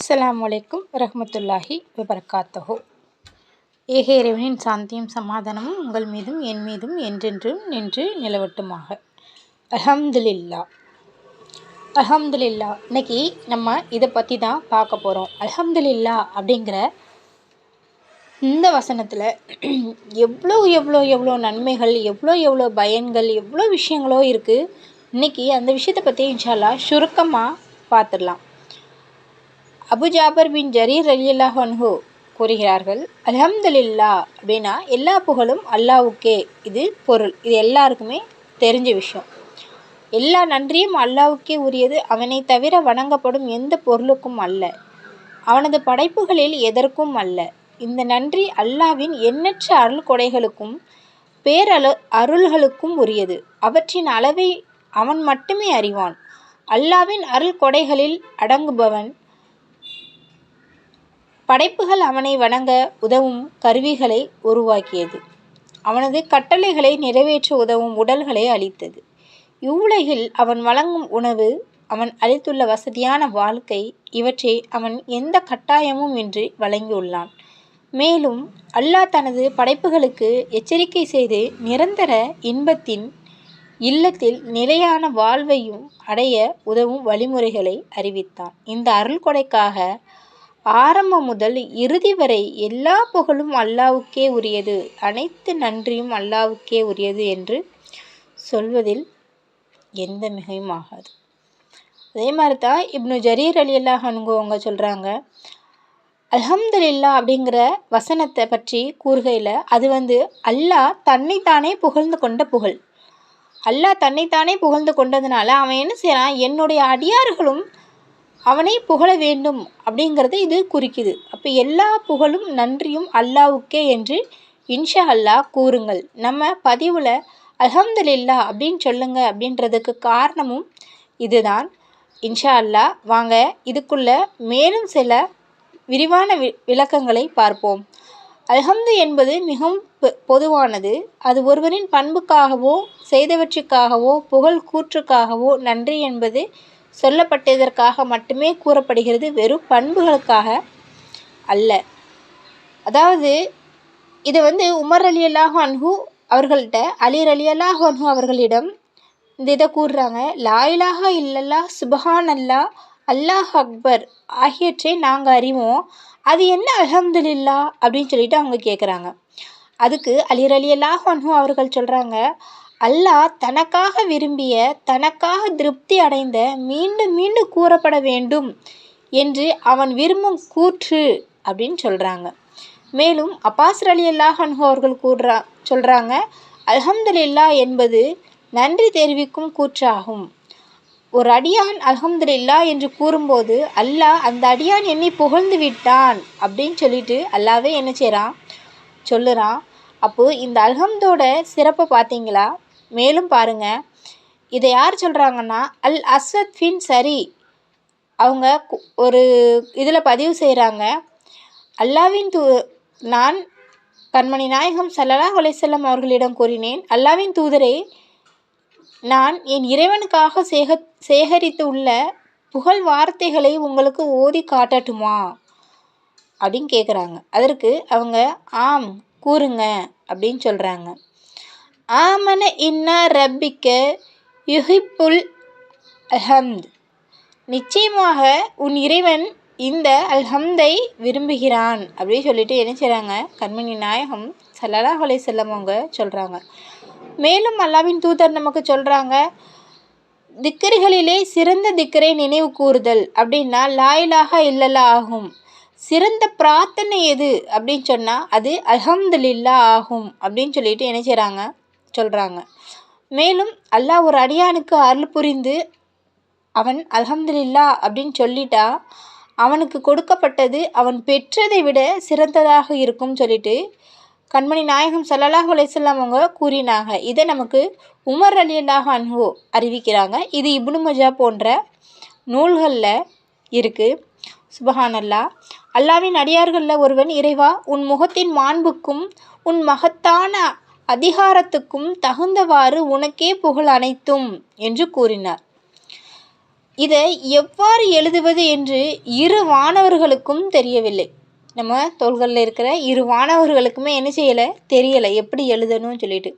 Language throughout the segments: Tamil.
அஸ்லாம் வலைக்கும் ரஹமத்துல்லாஹி வபர்காத்தஹோ. ஏக இறைவனின் சாந்தியும் சமாதானமும் உங்கள் மீதும் என் மீதும் என்றென்றும் நின்று நிலவட்டுமாக. அல்ஹம்துலில்லா. அல்ஹம்துலில்லா. இன்னைக்கு நம்ம இதை பற்றி தான் பார்க்க போகிறோம் அல்ஹம்துலில்லா அப்படிங்கிற இந்த வசனத்தில் எவ்வளோ எவ்வளோ எவ்வளோ நன்மைகள் எவ்வளோ எவ்வளோ பயன்கள் எவ்வளோ விஷயங்களோ இருக்குது இன்றைக்கி அந்த விஷயத்தை பற்றி இன்ஷால்லா சுருக்கமாக பார்த்துடலாம். அபு ஜாபர் பின் ஜரீர் ரலியல்லாஹு கூறுகிறார்கள் அல்ஹம்துலில்லா அப்படின்னா எல்லா புகழும் அல்லாவுக்கே. இது பொருள். இது எல்லாருக்குமே தெரிஞ்ச விஷயம். எல்லா நன்றியும் அல்லாவுக்கே உரியது. அவனை தவிர வணங்கப்படும் எந்த பொருளுக்கும் அல்ல. அவனது படைப்புகளில் எதற்கும் அல்ல. இந்த நன்றி அல்லாவின் எண்ணற்ற அருள் கொடைகளுக்கும் பேரலு அருள்களுக்கும் உரியது. அவற்றின் அளவை அவன் மட்டுமே அறிவான். அல்லாவின் அருள் கொடைகளில் அடங்குபவன் படைப்புகள் அவனை வணங்க உதவும் கருவிகளை உருவாக்கியது. அவனது கட்டளைகளை நிறைவேற்ற உதவும் உடல்களை அளித்தது. இவ்வுலகில் அவன் வழங்கும் உணவு அவன் அளித்துள்ள வசதியான வாழ்க்கை இவற்றை அவன் எந்த கட்டாயமும் இன்றி வழங்கியுள்ளான். மேலும் அல்லாஹ் தனது படைப்புகளுக்கு எச்சரிக்கை செய்து நிரந்தர இன்பத்தின் இல்லத்தில் நிலையான வாழ்வையும் அடைய உதவும் வழிமுறைகளை அறிவித்தான். இந்த அருள் கொடைக்காக ஆரம்பம் முதல் இறுதி வரை எல்லா புகழும் அல்லாவுக்கே உரியது. அனைத்து நன்றியும் அல்லாவுக்கே உரியது என்று சொல்வதில் எந்த மிகையும் ஆகாது. அதே மாதிரி தான் இப்னு ஜரீர் அலி அல்லாஹ் அவங்க சொல்கிறாங்க அல்ஹம்துலில்லா அப்படிங்கிற வசனத்தை பற்றி கூறுகையில் அது வந்து அல்லாஹ் தன்னைத்தானே புகழ்ந்து கொண்ட புகழ். அல்லாஹ் தன்னைத்தானே புகழ்ந்து கொண்டதுனால அவன் என்ன செய்கிறான் என்னுடைய அடியார்களும் அவனை புகழ வேண்டும் அப்படிங்கிறத இது குறிக்குது. அப்போ எல்லா புகழும் நன்றியும் அல்லாவுக்கே என்று இன்ஷா அல்லாஹ் கூறுங்கள். நம்ம பதிவில் அலமதுல்லா அப்படின்னு சொல்லுங்க அப்படின்றதுக்கு காரணமும் இதுதான். இன்ஷா அல்லாஹ் வாங்க இதுக்குள்ள மேலும் சில விரிவான வி விளக்கங்களை பார்ப்போம். அல்ஹம்து என்பது மிகவும் பொதுவானது. அது ஒருவரின் பண்புக்காகவோ செய்தவற்றுக்காகவோ புகழ் கூற்றுக்காகவோ நன்றி என்பது சொல்லப்பட்டதற்காக மட்டுமே கூறப்படுகிறது வெறும் பண்புகளுக்காக அல்ல. அதாவது இது வந்து உமர் அலி அல்லாஹ் அன்ஹு அவர்கள்ட்ட அலிர் அலி அல்லாஹு அன்ஹு அவர்களிடம் இந்த இதை கூறுறாங்க லாயிலாக இல்லல்லா சுபஹான் அல்லா அல்லாஹ் அக்பர் ஆகியவற்றை நாங்கள் அறிவோம். அது என்ன அலமதுல்லா அப்படின்னு சொல்லிட்டு அவங்க கேட்குறாங்க அதுக்கு அலிர் அலி அல்லாஹ் அன்ஹு அவர்கள் சொல்கிறாங்க அல்லாஹ் தனக்காக விரும்பிய தனக்காக திருப்தி அடைந்த மீண்டும் மீண்டும் கூறப்பட வேண்டும் என்று அவன் விரும்பும் கூற்று அப்படின்னு சொல்கிறாங்க மேலும் அப்பாஸ் அலி அல்லாஹ் அவர்கள் கூறுறா சொல்கிறாங்க அல்ஹம்துலில்லா என்பது நன்றி தெரிவிக்கும் கூற்றாகும். ஒரு அடியான் அல்ஹம்துலில்லா என்று கூறும்போது அல்லாஹ் அந்த அடியான் என்னை புகழ்ந்து விட்டான் அப்படின்னு சொல்லிட்டு அல்லாவே என்ன செய்கிறான் சொல்லுறான். அப்போது இந்த அல்ஹம்தோட சிறப்பை பார்த்தீங்களா? மேலும் பாருங்கள் இதை யார் சொல்கிறாங்கன்னா அல் அஸ்வத் ஃபின் சரி. அவங்க ஒரு இதில் பதிவு செய்கிறாங்க அல்லாவின் தூ நான் கண்மணி நாயகம் சல்லலா அலிசல்லம் அவர்களிடம் கூறினேன். அல்லாவின் தூதரே நான் என் இறைவனுக்காக சேக சேகரித்து உள்ள புகழ் வார்த்தைகளை உங்களுக்கு ஓதி காட்டட்டுமா? அப்படின்னு கேட்குறாங்க அதற்கு அவங்க ஆம் கூறுங்க. அப்படின்னு சொல்கிறாங்க ஆமன இன்னா ரப்பிக்க யுஹிப்புல் அல்ஹம்த். நிச்சயமாக உன் இறைவன் இந்த அல்ஹம்தை விரும்புகிறான் அப்படின்னு சொல்லிட்டு என்ன செய்கிறாங்க கண்மணி நாயகம் சல்லலா அலை செல்லம் அவங்க சொல்கிறாங்க மேலும் அல்லாவின் தூதர் நமக்கு சொல்கிறாங்க திக்கரிகளிலே சிறந்த திக்கரை நினைவு கூறுதல் அப்படின்னா லாயிலாக இல்லலா ஆகும். சிறந்த பிரார்த்தனை எது அப்படின்னு சொன்னால் அது அல்ஹம்துலில்லா ஆகும் அப்படின்னு சொல்லிட்டு என்ன செய்கிறாங்க சொல்கிறாங்க மேலும் அல்லாஹ் ஒரு அடியானுக்கு அருள் புரிந்து அவன் அலமதுல்லா அப்படின்னு சொல்லிட்டா அவனுக்கு கொடுக்கப்பட்டது அவன் பெற்றதை விட சிறந்ததாக இருக்கும் சொல்லிட்டு கண்மணி நாயகம் சல்லல்லாஹ் அலையம் அவங்க கூறினாங்க. இதை நமக்கு உமர் அலி அல்லாஹ் அறிவிக்கிறாங்க. இது இப்னு மஜா போன்ற நூல்களில் இருக்குது சுபஹான் அல்லா அல்லாவின் அடியார்களில் ஒருவன் இறைவா உன் முகத்தின் மாண்புக்கும் உன் மகத்தான அதிகாரத்துக்கும் தகுந்தவாறு உனக்கே புகழ் அனைத்தும் என்று கூறினார். இதை எவ்வாறு எழுதுவது என்று இரு வானவர்களுக்கும் தெரியவில்லை. நம்ம தோள்களில் இருக்கிற இரு வானவர்களுக்குமே என்ன செய்யலை? தெரியலை. எப்படி எழுதணும்னு சொல்லிட்டு.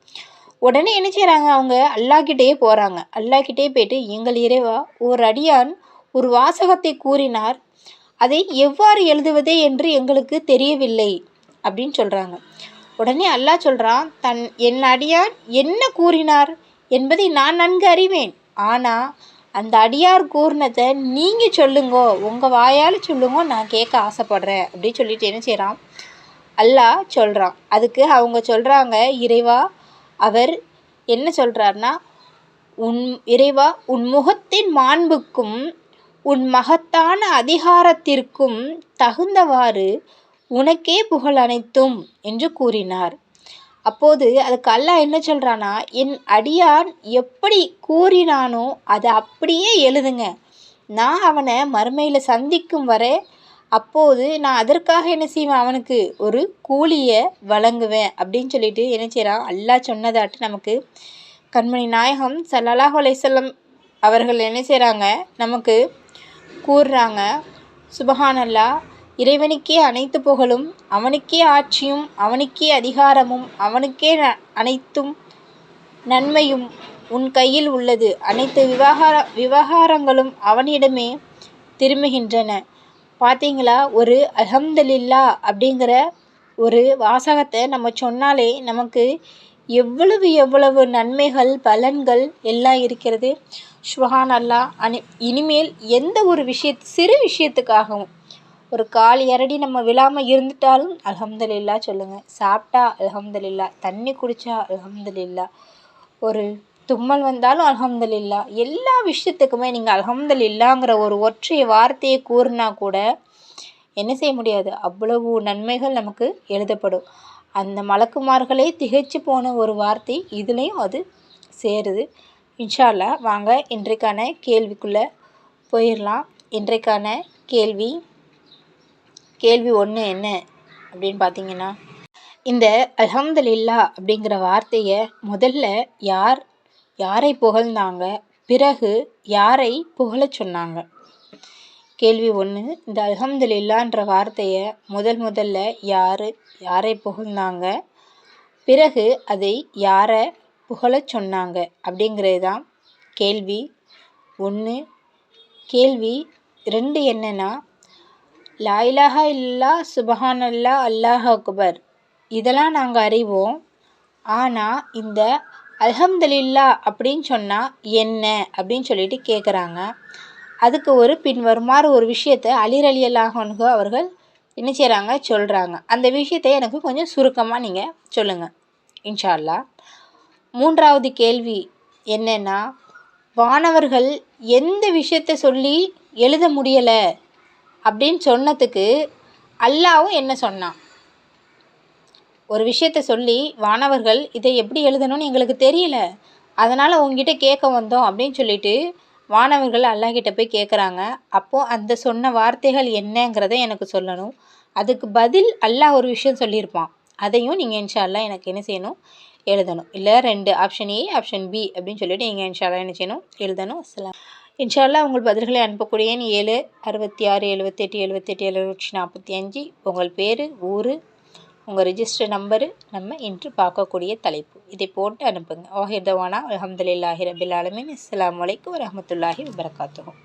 உடனே என்ன செய்கிறாங்க அவங்க அல்லாக்கிட்டே போகிறாங்க அல்லாக்கிட்டே போயிட்டு எங்கள் இறைவா ஒரு அடியான் ஒரு வாசகத்தை கூறினார். அதை எவ்வாறு எழுதுவது என்று எங்களுக்கு தெரியவில்லை. அப்படின்னு சொல்கிறாங்க உடனே அல்லாஹ் சொல்கிறான் தன் என் அடியார் என்ன கூறினார் என்பதை நான் நன்கு அறிவேன். ஆனால் அந்த அடியார் கூறினதை நீங்கள் சொல்லுங்கோ உங்கள் வாயால் சொல்லுங்கோ நான் கேட்க ஆசைப்படுறேன். அப்படின்னு சொல்லிட்டு என்ன செய்கிறான் அல்லாஹ் சொல்கிறான் அதுக்கு அவங்க சொல்கிறாங்க இறைவா அவர் என்ன சொல்கிறாருன்னா உன் இறைவா உன் முகத்தின் மாண்புக்கும் உன் மகத்தான அதிகாரத்திற்கும் தகுந்தவாறு உனக்கே புகழ் அனைத்தும் என்று கூறினார். அப்போது அதுக்கு அல்லாஹ் என்ன சொல்கிறானா என் அடியான் எப்படி கூறினானோ அதை அப்படியே எழுதுங்க. நான் அவனை மறுமையில் சந்திக்கும் வரை அப்போது நான் அதற்காக என்ன செய்வேன்? அவனுக்கு ஒரு கூலியை வழங்குவேன் அப்படின்னு சொல்லிட்டு என்ன செய்கிறான் அல்லாஹ் சொன்னதாட்டு நமக்கு கண்மணி நாயகம் சல்லல்லாஹ் அலைசல்லம் அவர்கள் என்ன செய்கிறாங்க நமக்கு கூறுறாங்க. சுபஹானல்லா இறைவனுக்கே அனைத்து புகழும் அவனுக்கே ஆட்சியும் அவனுக்கே அதிகாரமும் அவனுக்கே அனைத்தும் நன்மையும் உன் கையில் உள்ளது. அனைத்து விவகார விவகாரங்களும் அவனிடமே திரும்புகின்றன. பார்த்தீங்களா ஒரு அல்ஹம்துலில்லா அப்படிங்கிற ஒரு வாசகத்தை நம்ம சொன்னாலே நமக்கு எவ்வளவு எவ்வளவு நன்மைகள் பலன்கள் எல்லாம் இருக்கிறது. சுஹான் அல்லா அனி இனிமேல் எந்த ஒரு விஷய சிறு விஷயத்துக்காகவும் ஒரு கால் இரடி நம்ம விழாமல் இருந்துட்டாலும் அலமதுல்லா சொல்லுங்கள் சாப்பிட்டா அலமதுல்லா தண்ணி குடித்தா அலமதுல்லா ஒரு தும்மல் வந்தாலும் அலமதுல்லா எல்லா விஷயத்துக்குமே நீங்கள் அலமதுல்லாங்கிற ஒரு ஒற்றை வார்த்தையை கூறினா கூட என்ன செய்ய முடியாது? அவ்வளவு நன்மைகள் நமக்கு எழுதப்படும். அந்த மலக்குமார்களே திகைச்சு போன ஒரு வார்த்தை இதுலேயும் அது சேருது. இன்ஷால்லா வாங்க இன்றைக்கான கேள்விக்குள்ளே போயிடலாம். இன்றைக்கான கேள்வி கேள்வி ஒன்று என்ன அப்படின்னு பார்த்தீங்கன்னா இந்த அல்ஹம்துலில்லா அப்படிங்கிற வார்த்தையை முதல்ல யார் யாரை புகழ்ந்தாங்க பிறகு யாரை புகழச் சொன்னாங்க? கேள்வி ஒன்று இந்த அல்ஹம்துலில்லான்ற வார்த்தையை முதல் முதல்ல யார் யாரை புகழ்ந்தாங்க பிறகு அதை யாரை புகழச் சொன்னாங்க அப்படிங்கிறது தான் கேள்வி ஒன்று கேள்வி ரெண்டு என்னென்னா லாயிலாஹா இல்லா சுபஹானல்லா அல்லாஹ் அக்பர். இதெல்லாம் நாங்கள் அறிவோம். ஆனால் இந்த அல்ஹம்துலில்லா அப்படின்னு சொன்னால் என்ன அப்படின்னு சொல்லிட்டு கேட்குறாங்க அதுக்கு ஒரு பின்வருமாறு ஒரு விஷயத்தை அலிர் அலி அவர்கள் என்ன செய்கிறாங்க சொல்கிறாங்க அந்த விஷயத்தை எனக்கு கொஞ்சம் சுருக்கமாக நீங்கள் சொல்லுங்கள் இன்ஷால்லா மூன்றாவது கேள்வி என்னென்னா வானவர்கள் எந்த விஷயத்தை சொல்லி எழுத முடியலை? அப்படின்னு சொன்னதுக்கு அல்லாவும் என்ன சொன்னான்? ஒரு விஷயத்த சொல்லி வானவர்கள் இதை எப்படி எழுதணும்னு எங்களுக்கு தெரியல. அதனால் உங்ககிட்ட கேட்க வந்தோம் அப்படின்னு சொல்லிட்டு வானவர்கள் அல்லாஹ்கிட்ட போய் கேட்குறாங்க அப்போது அந்த சொன்ன வார்த்தைகள் என்னங்கிறத எனக்கு சொல்லணும். அதுக்கு பதில் அல்லாஹ் ஒரு விஷயம் சொல்லியிருப்பான். அதையும் நீங்கள் இன்ஷால்லா எனக்கு என்ன செய்யணும்? எழுதணும். இல்லை ரெண்டு. ஆப்ஷன் ஏ ஆப்ஷன் பி அப்படின்னு சொல்லிட்டு நீங்கள் இன்ஷால்லா என்ன செய்யணும்? எழுதணும். அஸ்லாம் இன்ஷால்லா உங்கள் பதில்களை அனுப்பக்கூடிய ஏழு அறுபத்தி ஆறு எழுபத்தெட்டு எழுபத்தெட்டு எழுநூற்றி நாற்பத்தி அஞ்சு. உங்கள் பேர் ஊர் உங்கள் ரிஜிஸ்டர் நம்பரு நம்ம இன்று பார்க்கக்கூடிய தலைப்பு. இதை போட்டு அனுப்புங்க. ஓஹிர்தவானா அலமதுல்லாஹி ரபில் ஆலமின். இஸ்லாம் வலைக்கம் வரமத்துல்லாஹி வபரகாத்துகும்